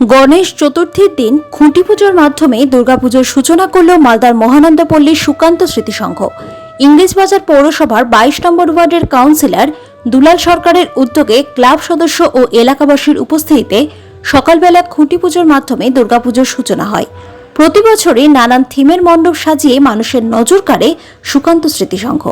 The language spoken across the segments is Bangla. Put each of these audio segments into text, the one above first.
গণেশ চতুর্থীর দিন খুঁটি পুজোর মাধ্যমে দুর্গাপুজোর সূচনা করল মালদার মহানন্দাপল্লীর সুকান্ত স্মৃতিসংঘ। ইংরেজবাজার পৌরসভার বাইশ নম্বর ওয়ার্ডের কাউন্সিলর দুলাল সরকারের উদ্যোগে ক্লাব সদস্য ও এলাকাবাসীর উপস্থিতিতে সকালবেলা খুঁটি পুজোর মাধ্যমে দুর্গাপুজোর সূচনা হয়। প্রতি বছরই নানান থিমের মণ্ডপ সাজিয়ে মানুষের নজর কাড়ে সুকান্ত স্মৃতিসংঘ।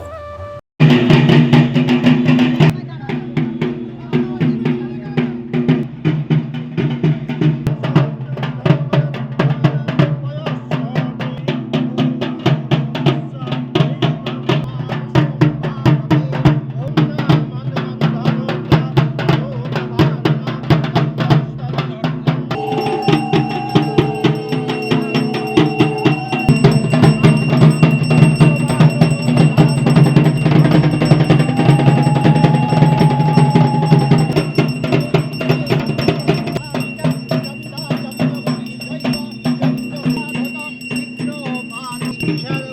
Challenge.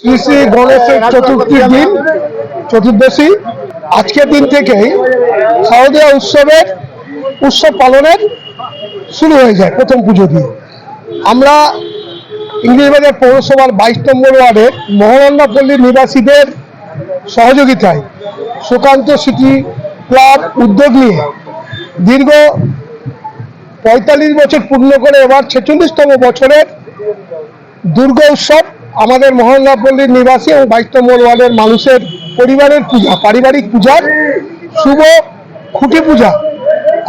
শ্রী শ্রী গণেশের চতুর্থীর দিন চতুর্দশী আজকের দিন থেকেই শারদীয় উৎসবের উৎসব পালনের শুরু হয়ে যায় প্রথম পুজো দিয়ে। আমরা ইংরেজবাজার পৌরসভার বাইশ নম্বর ওয়ার্ডের মহানন্দাপল্লীর নিবাসীদের সহযোগিতায় সুকান্ত সিটি ক্লাব উদ্যোগ নিয়ে দীর্ঘ পঁয়তাল্লিশ বছর পূর্ণ করে এবার ছেচল্লিশতম বছরের দুর্গা উৎসব আমাদের মহল্লাপল্লীর নিবাসী এবং বাইশ নম্বর ওয়ার্ডের মানুষের পরিবারের পূজা, পারিবারিক পূজার শুভ খুঁটি পূজা।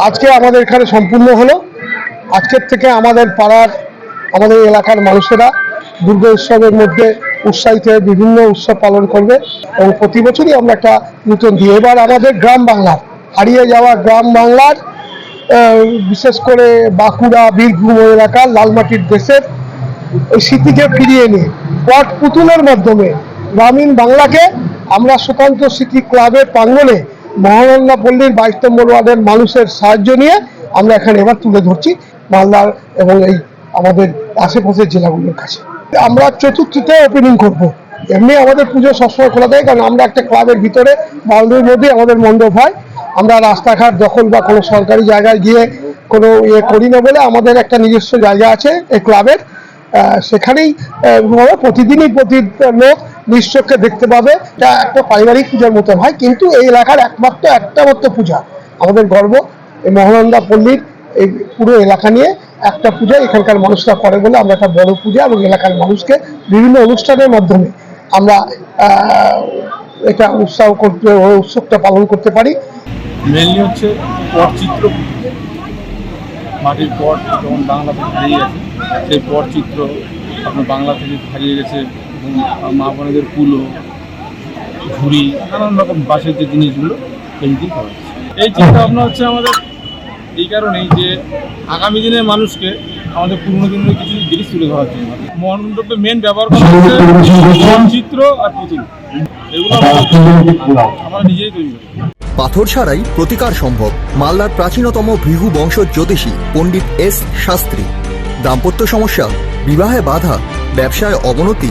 আজকে আমাদের এখানে সম্পূর্ণ হলো। আজকের থেকে আমাদের পাড়ার, আমাদের এলাকার মানুষেরা দুর্গা উৎসবের মধ্যে উৎসাহিত হয়ে বিভিন্ন উৎসব পালন করবে এবং প্রতি বছরই আমরা একটা নতুন দিই এবার আমাদের গ্রাম বাংলার, হারিয়ে যাওয়া গ্রাম বাংলার বিশেষ করে বাঁকুড়া, বীরভূম এলাকার লালমাটির দেশের ওই স্মৃতিকে ফিরিয়ে নিয়ে, পট পুতুলের মাধ্যমে গ্রামীণ বাংলাকে আমরা সুকান্ত স্মৃতি ক্লাবের প্রাঙ্গণে মহানন্দা পল্লীর বাইশ নম্বর ওয়ার্ডের মানুষের সাহায্য নিয়ে আমরা এখানে এবার তুলে ধরছি মালদার এবং এই আমাদের আশেপাশের জেলাগুলোর কাছে। আমরা চতুর্থীতে ওপেনিং করব। এমনি আমাদের পুজো সবসময় খোলা থাকে, কারণ আমরা একটা ক্লাবের ভিতরে বাউন্ডারির মধ্যে আমাদের মণ্ডপ হয়। আমরা রাস্তাঘাট দখল বা কোনো সরকারি জায়গায় গিয়ে কোনো ইয়ে করি না বলে আমাদের একটা নিজস্ব জায়গা আছে এই ক্লাবের। সেখানেই প্রতিদিনই প্রতি লোক নিশ্চয়কে দেখতে পাবে। এটা একটা পারিবারিক পূজার মতো হয়, কিন্তু এই এলাকার একমাত্র একটা মাত্র পূজা। আমাদের গর্ব, এই মহানন্দা পল্লীর এই পুরো এলাকা নিয়ে একটা পূজা এখানকার মানুষরা করে বলে আমরা একটা বড় পূজা এবং এলাকার মানুষকে বিভিন্ন অনুষ্ঠানের মাধ্যমে আমরা এটা উৎসাহ করতে, উৎসবটা পালন করতে পারি। মেনলি হচ্ছে পটচিত্র মাটির পট যেমন বাংলা থেকে হারিয়ে গেছে, সেই পটচিত্র আপনার বাংলা থেকে হারিয়ে গেছে মা বোনেদের কুলো ঝুড়ি নানান রকম বাঁশের যে জিনিসগুলো পেন্টিং করা এই চিন্তা ভাবনা হচ্ছে আমাদের এই কারণেই যে আগামী দিনের মানুষকে আমাদের পুরনো দিনের কিছু জিনিস তুলে ধরার জন্য। মণ্ডপে মেন ব্যবহার করা হচ্ছে পটচিত্র আর পুতুল এগুলো আমরা নিজেই তৈরি করি। পাথর ছাড়াই প্রতিকার সম্ভব। মালদার প্রাচীনতম ভৃহু বংশ জ্যোতিষী পণ্ডিত এস শাস্ত্রী। দাম্পত্য সমস্যা বিবাহে বাধা ব্যবসায় অবনতি